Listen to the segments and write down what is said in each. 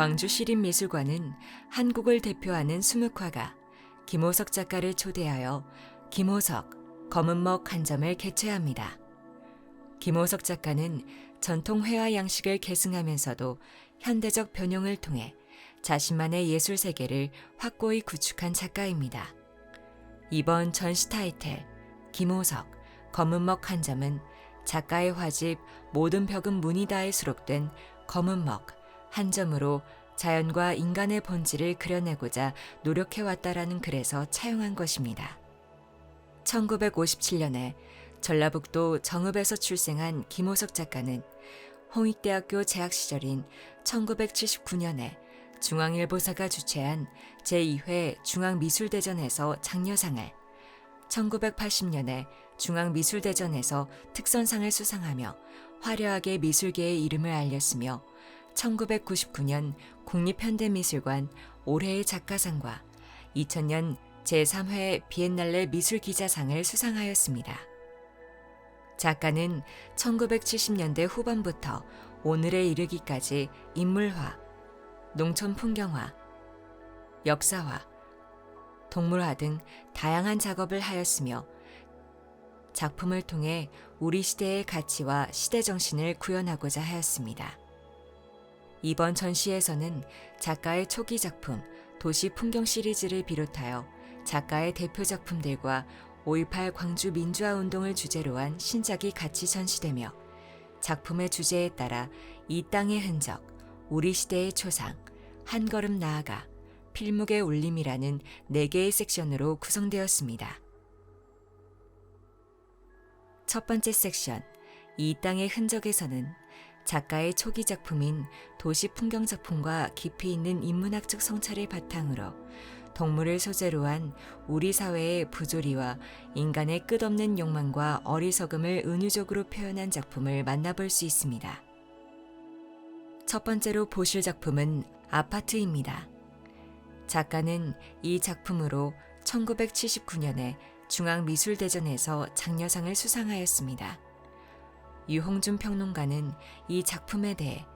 광주 시립미술관은 한국을 대표하는 수묵화가 김호석 작가를 초대하여 김호석 검은먹 한 점을 개최합니다. 김호석 작가는 전통 회화 양식을 계승하면서도 현대적 변형을 통해 자신만의 예술 세계를 확고히 구축한 작가입니다. 이번 전시 타이틀 김호석 검은먹 한 점은 작가의 화집 모든 벽은 문이다에 수록된 검은먹 한 점으로 자연과 인간의 본질을 그려내고자 노력해왔다라는 글에서 차용한 것입니다. 1957년에 전라북도 정읍에서 출생한 김호석 작가는 홍익대학교 재학 시절인 1979년에 중앙일보사가 주최한 제2회 중앙미술대전에서 장려상을, 1980년에 중앙미술대전에서 특선상을 수상하며 화려하게 미술계의 이름을 알렸으며 1999년 국립현대미술관 올해의 작가상과 2000년 제3회 비엔날레 미술기자상을 수상하였습니다. 작가는 1970년대 후반부터 오늘에 이르기까지 인물화, 농촌 풍경화, 역사화, 동물화 등 다양한 작업을 하였으며 작품을 통해 우리 시대의 가치와 시대 정신을 구현하고자 하였습니다. 이번 전시에서는 작가의 초기 작품 도시 풍경 시리즈를 비롯하여 작가의 대표 작품들과 5.18 광주 민주화 운동을 주제로 한 신작이 같이 전시되며 작품의 주제에 따라 이 땅의 흔적, 우리 시대의 초상, 한 걸음 나아가, 필묵의 울림이라는 4개의 섹션으로 구성되었습니다. 첫 번째 섹션, 이 땅의 흔적에서는 작가의 초기 작품인 도시 풍경 작품과 깊이 있는 인문학적 성찰을 바탕으로 동물을 소재로 한 우리 사회의 부조리와 인간의 끝없는 욕망과 어리석음을 은유적으로 표현한 작품을 만나볼 수 있습니다. 첫 번째로 보실 작품은 아파트입니다. 작가는 이 작품으로 1979년에 중앙미술대전에서 장려상을 수상하였습니다. 유홍준 평론가는 이 작품에 대해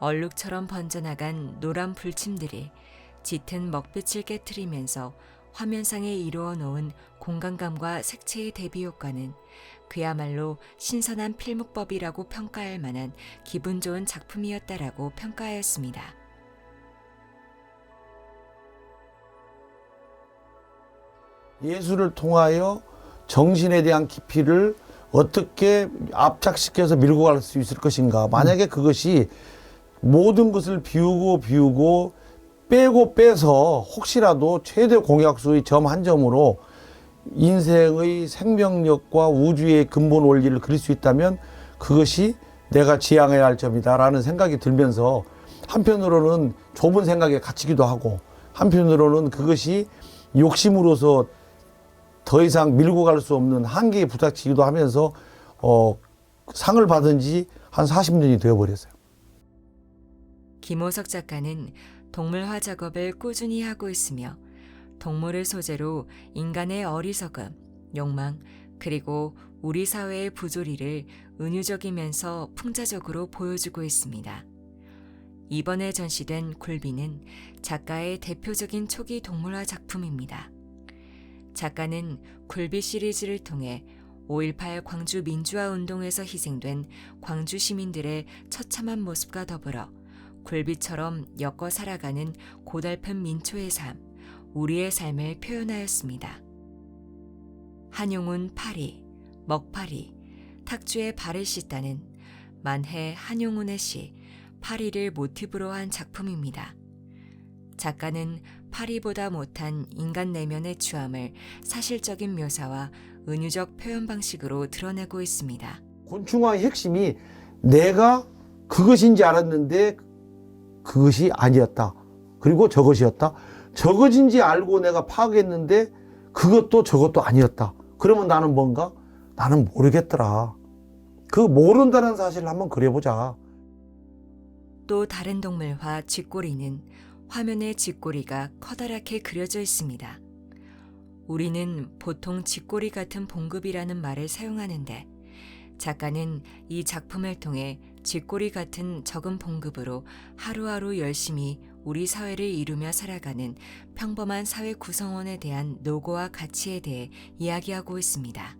얼룩처럼 번져나간 노란 불침들이 짙은 먹빛을 깨트리면서 화면상에 이루어 놓은 공간감과 색채의 대비 효과는 그야말로 신선한 필묵법이라고 평가할 만한 기분 좋은 작품이었다라고 평가하였습니다. 예술을 통하여 정신에 대한 깊이를 어떻게 압착시켜서 밀고 갈 수 있을 것인가. 만약에 그것이 모든 것을 비우고 비우고 빼고 빼서 혹시라도 최대 공약수의 점 한 점으로 인생의 생명력과 우주의 근본 원리를 그릴 수 있다면 그것이 내가 지향해야 할 점이다라는 생각이 들면서 한편으로는 좁은 생각에 갇히기도 하고 한편으로는 그것이 욕심으로서 더 이상 밀고 갈 수 없는 한계에 부닥치기도 하면서 어, 상을 받은 지 한 40년이 되어버렸어요. 김호석 작가는 동물화 작업을 꾸준히 하고 있으며 동물을 소재로 인간의 어리석음, 욕망, 그리고 우리 사회의 부조리를 은유적이면서 풍자적으로 보여주고 있습니다. 이번에 전시된 굴비는 작가의 대표적인 초기 동물화 작품입니다. 작가는 굴비 시리즈를 통해 5.18 광주 민주화 운동에서 희생된 광주 시민들의 처참한 모습과 더불어 굴비처럼 엮어 살아가는 고달픈 민초의 삶, 우리의 삶을 표현하였습니다. 한용운 파리, 먹파리, 탁주의 발을 씻다는 만해 한용운의 시 파리를 모티브로 한 작품입니다. 작가는 파리보다 못한 인간 내면의 추함을 사실적인 묘사와 은유적 표현 방식으로 드러내고 있습니다. 곤충화의 핵심이 내가 그것인지 알았는데 그것이 아니었다. 그리고 저것이었다. 저것인지 알고 내가 파악했는데 그것도 저것도 아니었다. 그러면 나는 뭔가? 나는 모르겠더라. 그 모른다는 사실을 한번 그려보자. 또 다른 동물화 쥐꼬리는 화면의 쥐꼬리가 커다랗게 그려져 있습니다. 우리는 보통 쥐꼬리 같은 봉급이라는 말을 사용하는데 작가는 이 작품을 통해 쥐꼬리 같은 적은 봉급으로 하루하루 열심히 우리 사회를 이루며 살아가는 평범한 사회 구성원에 대한 노고와 가치에 대해 이야기하고 있습니다.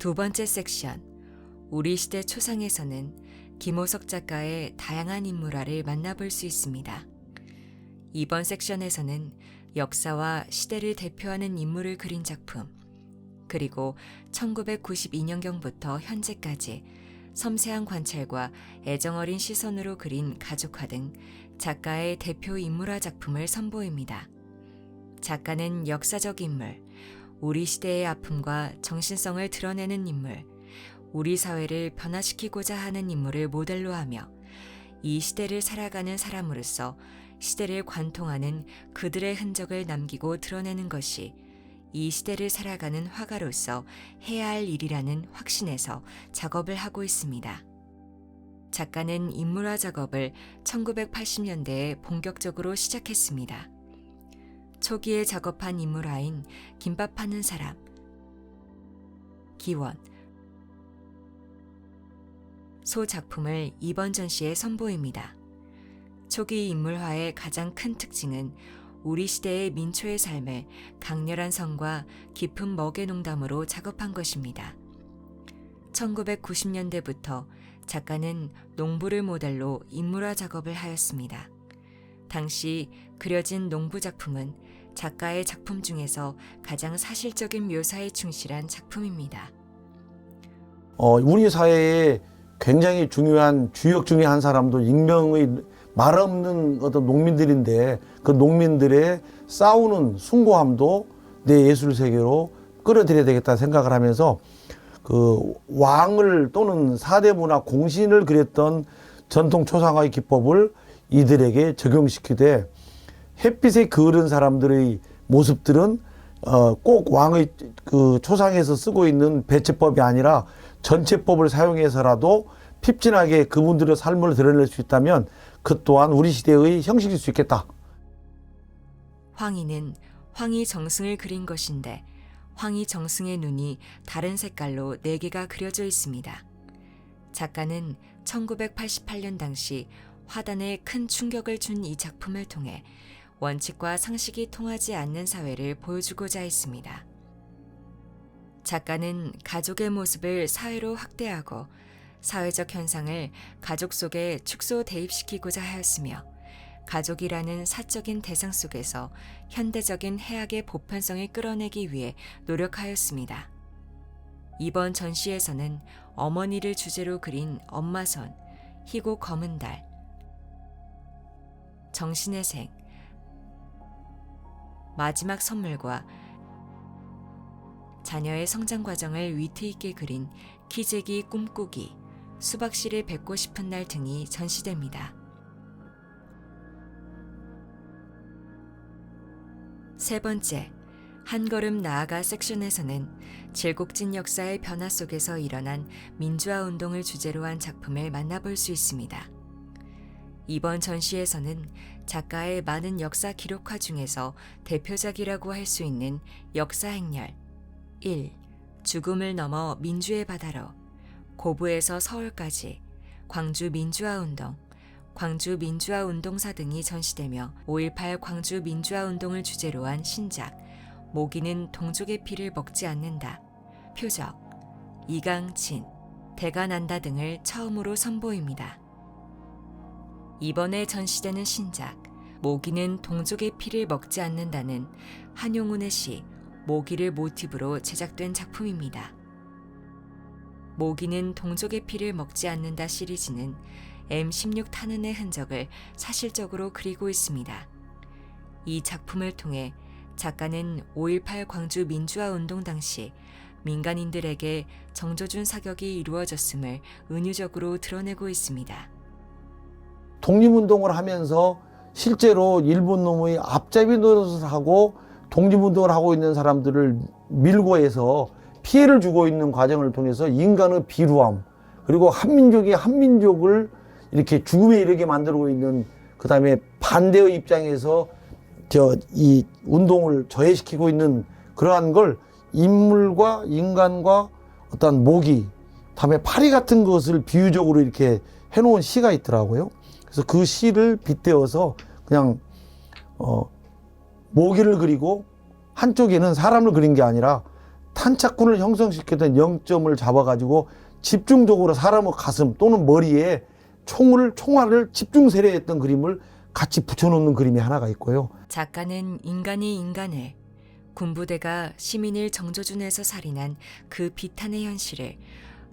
두 번째 섹션. 우리 시대 초상에서는 김호석 작가의 다양한 인물화를 만나볼 수 있습니다. 이번 섹션에서는 역사와 시대를 대표하는 인물을 그린 작품, 그리고 1992년경부터 현재까지 섬세한 관찰과 애정어린 시선으로 그린 가족화 등 작가의 대표 인물화 작품을 선보입니다. 작가는 역사적 인물, 우리 시대의 아픔과 정신성을 드러내는 인물, 우리 사회를 변화시키고자 하는 인물을 모델로 하며 이 시대를 살아가는 사람으로서 시대를 관통하는 그들의 흔적을 남기고 드러내는 것이 이 시대를 살아가는 화가로서 해야 할 일이라는 확신에서 작업을 하고 있습니다. 작가는 인물화 작업을 1980년대에 본격적으로 시작했습니다. 초기에 작업한 인물화인 김밥 파는 사람, 기원, 소 작품을 이번 전시에 선보입니다. 초기 인물화의 가장 큰 특징은 우리 시대의 민초의 삶을 강렬한 성과 깊은 먹의 농담으로 작업한 것입니다. 1990년대부터 작가는 농부를 모델로 인물화 작업을 하였습니다. 당시 그려진 농부 작품은 작가의 작품 중에서 가장 사실적인 묘사에 충실한 작품입니다. 어, 우리 사회에 굉장히 중요한 주역 중에 한 사람도 익명의 말 없는 어떤 농민들인데 그 농민들의 싸우는 숭고함도 내 예술 세계로 끌어들여야 되겠다 생각을 하면서 그 왕을 또는 사대부나 공신을 그렸던 전통 초상화의 기법을 이들에게 적용시키되 햇빛에 그을은 사람들의 모습들은 어, 꼭 왕의 그 초상에서 쓰고 있는 배치법이 아니라 전체법을 사용해서라도 핍진하게 그분들의 삶을 드러낼 수 있다면 그 또한 우리 시대의 형식일 수 있겠다. 황희는 황희 정승을 그린 것인데 황희 정승의 눈이 다른 색깔로 네 개가 그려져 있습니다. 작가는 1988년 당시 화단에 큰 충격을 준 이 작품을 통해 원칙과 상식이 통하지 않는 사회를 보여주고자 했습니다. 작가는 가족의 모습을 사회로 확대하고 사회적 현상을 가족 속에 축소 대입시키고자 하였으며 가족이라는 사적인 대상 속에서 현대적인 해악의 보편성을 끌어내기 위해 노력하였습니다. 이번 전시에서는 어머니를 주제로 그린 엄마선, 희고 검은 달, 정신의 생, 마지막 선물과 자녀의 성장 과정을 위트 있게 그린 키재기 꿈꾸기, 수박씨를 뵙고 싶은 날 등이 전시됩니다. 세 번째, 한 걸음 나아가 섹션에서는 질곡진 역사의 변화 속에서 일어난 민주화 운동을 주제로 한 작품을 만나볼 수 있습니다. 이번 전시에서는 작가의 많은 역사 기록화 중에서 대표작이라고 할 수 있는 역사 행렬 1. 죽음을 넘어 민주의 바다로 고부에서 서울까지 광주 민주화 운동, 광주 민주화 운동사 등이 전시되며 5.18 광주 민주화 운동을 주제로 한 신작 모기는 동족의 피를 먹지 않는다, 표적, 이강진, 대가 난다 등을 처음으로 선보입니다. 이번에 전시되는 신작 모기는 동족의 피를 먹지 않는다는 한용운의 시 모기를 모티브로 제작된 작품입니다. 모기는 동족의 피를 먹지 않는다 시리즈는 M16 탄흔의 흔적을 사실적으로 그리고 있습니다. 이 작품을 통해 작가는 5.18 광주 민주화 운동 당시 민간인들에게 정조준 사격이 이루어졌음을 은유적으로 드러내고 있습니다. 독립운동을 하면서 실제로 일본 놈의 앞잡이 노릇을 하고 독립운동을 하고 있는 사람들을 밀고 해서 피해를 주고 있는 과정을 통해서 인간의 비루함 그리고 한민족이 한민족을 이렇게 죽음에 이르게 만들고 있는 그 다음에 반대의 입장에서 저 이 운동을 저해시키고 있는 그러한 걸 인물과 인간과 어떤 모기, 다음에 파리 같은 것을 비유적으로 이렇게 해놓은 시가 있더라고요. 그래서 그 시를 빗대어서 그냥 어, 모기를 그리고 한쪽에는 사람을 그린 게 아니라 탄착군을 형성시켰던 영점을 잡아가지고 집중적으로 사람의 가슴 또는 머리에 총을 총알을 집중 세례했던 그림을 같이 붙여놓는 그림이 하나가 있고요. 작가는 인간이 인간을 군부대가 시민을 정조준에서 살인한 그 비탄의 현실을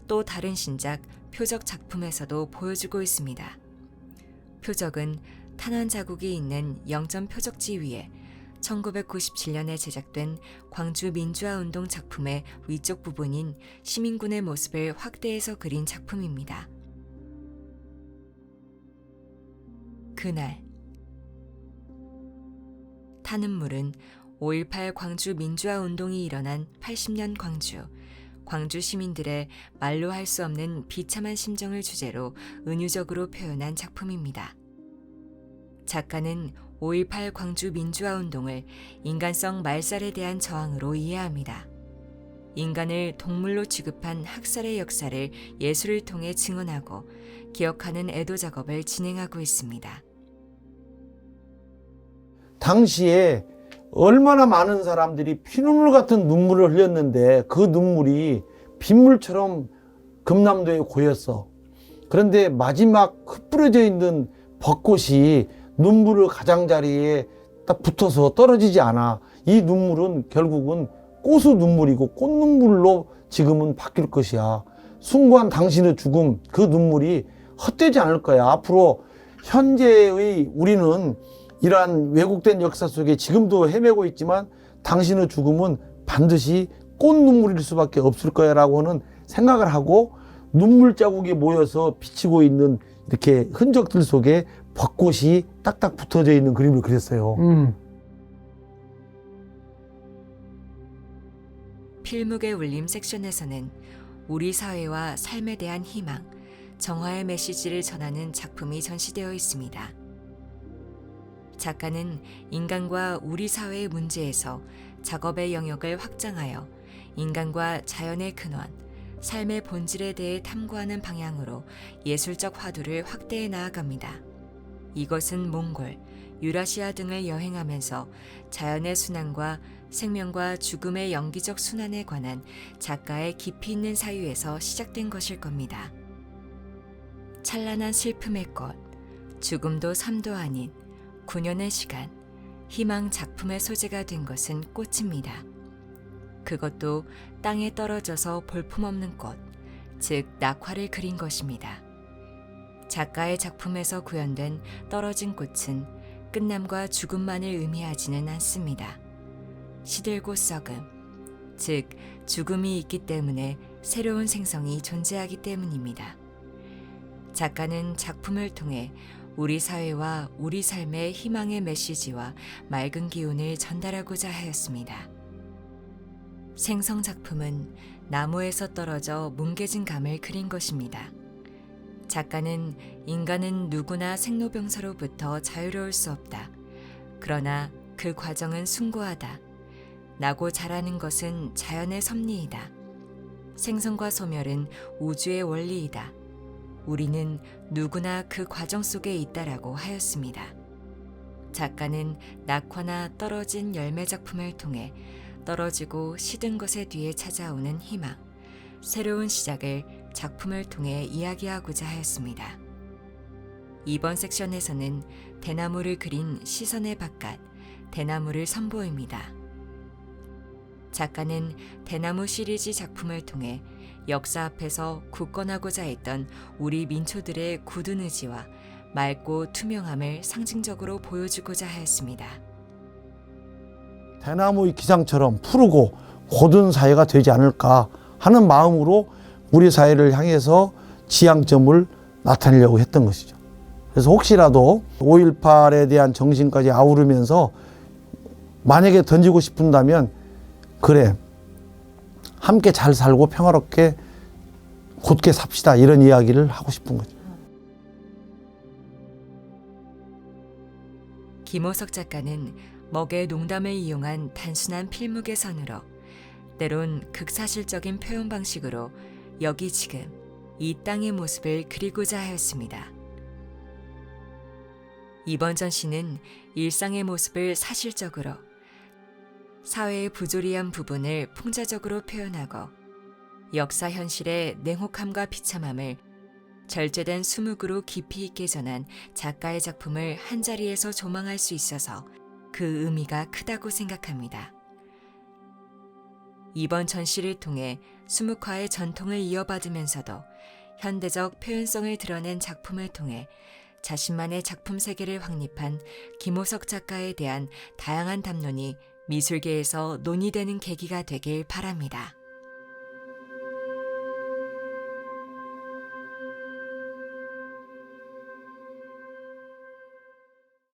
또 다른 신작 표적 작품에서도 보여주고 있습니다. 표적은 탄환 자국이 있는 영점 표적지 위에 1997년에 제작된 광주 민주화 운동 작품의 위쪽 부분인 시민군의 모습을 확대해서 그린 작품입니다. 그날 타는 물은 5.18 광주 민주화 운동이 일어난 80년 광주, 광주 시민들의 말로 할 수 없는 비참한 심정을 주제로 은유적으로 표현한 작품입니다. 작가는 5.18 광주 민주화 운동을 인간성 말살에 대한 저항으로 이해합니다. 인간을 동물로 취급한 학살의 역사를 예술을 통해 증언하고 기억하는 애도 작업을 진행하고 있습니다. 당시에 얼마나 많은 사람들이 피눈물 같은 눈물을 흘렸는데 그 눈물이 빗물처럼 금남도에 고였어. 그런데 마지막 흩뿌려져 있는 벚꽃이 눈물을 가장자리에 딱 붙어서 떨어지지 않아. 이 눈물은 결국은 꽃의 눈물이고 꽃눈물로 지금은 바뀔 것이야. 숭고한 당신의 죽음, 그 눈물이 헛되지 않을 거야. 앞으로 현재의 우리는 이러한 왜곡된 역사 속에 지금도 헤매고 있지만 당신의 죽음은 반드시 꽃 눈물일 수밖에 없을 거야 라고 는 생각을 하고 눈물 자국이 모여서 비치고 있는 이렇게 흔적들 속에 벚꽃이 딱딱 붙어져 있는 그림을 그렸어요. 음. 필묵의 울림 섹션에서는 우리 사회와 삶에 대한 희망, 정화의 메시지를 전하는 작품이 전시되어 있습니다. 작가는 인간과 우리 사회의 문제에서 작업의 영역을 확장하여 인간과 자연의 근원, 삶의 본질에 대해 탐구하는 방향으로 예술적 화두를 확대해 나아갑니다. 이것은 몽골, 유라시아 등을 여행하면서 자연의 순환과 생명과 죽음의 연기적 순환에 관한 작가의 깊이 있는 사유에서 시작된 것일 겁니다. 찬란한 슬픔의 꽃, 죽음도 삶도 아닌 9년의 시간, 희망 작품의 소재가 된 것은 꽃입니다. 그것도 땅에 떨어져서 볼품없는 꽃, 즉 낙화를 그린 것입니다. 작가의 작품에서 구현된 떨어진 꽃은 끝남과 죽음만을 의미하지는 않습니다. 시들고 썩음, 즉 죽음이 있기 때문에 새로운 생성이 존재하기 때문입니다. 작가는 작품을 통해 우리 사회와 우리 삶의 희망의 메시지와 맑은 기운을 전달하고자 하였습니다. 생성 작품은 나무에서 떨어져 뭉개진 감을 그린 것입니다. 작가는 인간은 누구나 생로병사로부터 자유로울 수 없다. 그러나 그 과정은 숭고하다. 나고 자라는 것은 자연의 섭리이다. 생성과 소멸은 우주의 원리이다. 우리는 누구나 그 과정 속에 있다라고 하였습니다. 작가는 낙화나 떨어진 열매 작품을 통해 떨어지고 시든 것의 뒤에 찾아오는 희망, 새로운 시작을 작품을 통해 이야기하고자 하였습니다. 이번 섹션에서는 대나무를 그린 시선의 바깥, 대나무를 선보입니다. 작가는 대나무 시리즈 작품을 통해 역사 앞에서 굳건하고자 했던 우리 민초들의 굳은 의지와 맑고 투명함을 상징적으로 보여주고자 하였습니다. 대나무의 기상처럼 푸르고 고든 사회가 되지 않을까 하는 마음으로 우리 사회를 향해서 지향점을 나타내려고 했던 것이죠. 그래서 혹시라도 5.18에 대한 정신까지 아우르면서 만약에 던지고 싶은다면 그래 함께 잘 살고 평화롭게 곧게 삽시다 이런 이야기를 하고 싶은 거죠. 김호석 작가는 먹의 농담을 이용한 단순한 필묵의 선으로 때론 극사실적인 표현 방식으로 여기 지금 이 땅의 모습을 그리고자 하였습니다. 이번 전시는 일상의 모습을 사실적으로 사회의 부조리한 부분을 풍자적으로 표현하고 역사 현실의 냉혹함과 비참함을 절제된 수묵으로 깊이 있게 전한 작가의 작품을 한자리에서 조망할 수 있어서 그 의미가 크다고 생각합니다. 이번 전시를 통해 수묵화의 전통을 이어받으면서도 현대적 표현성을 드러낸 작품을 통해 자신만의 작품 세계를 확립한 김호석 작가에 대한 다양한 담론이 미술계에서 논의되는 계기가 되길 바랍니다.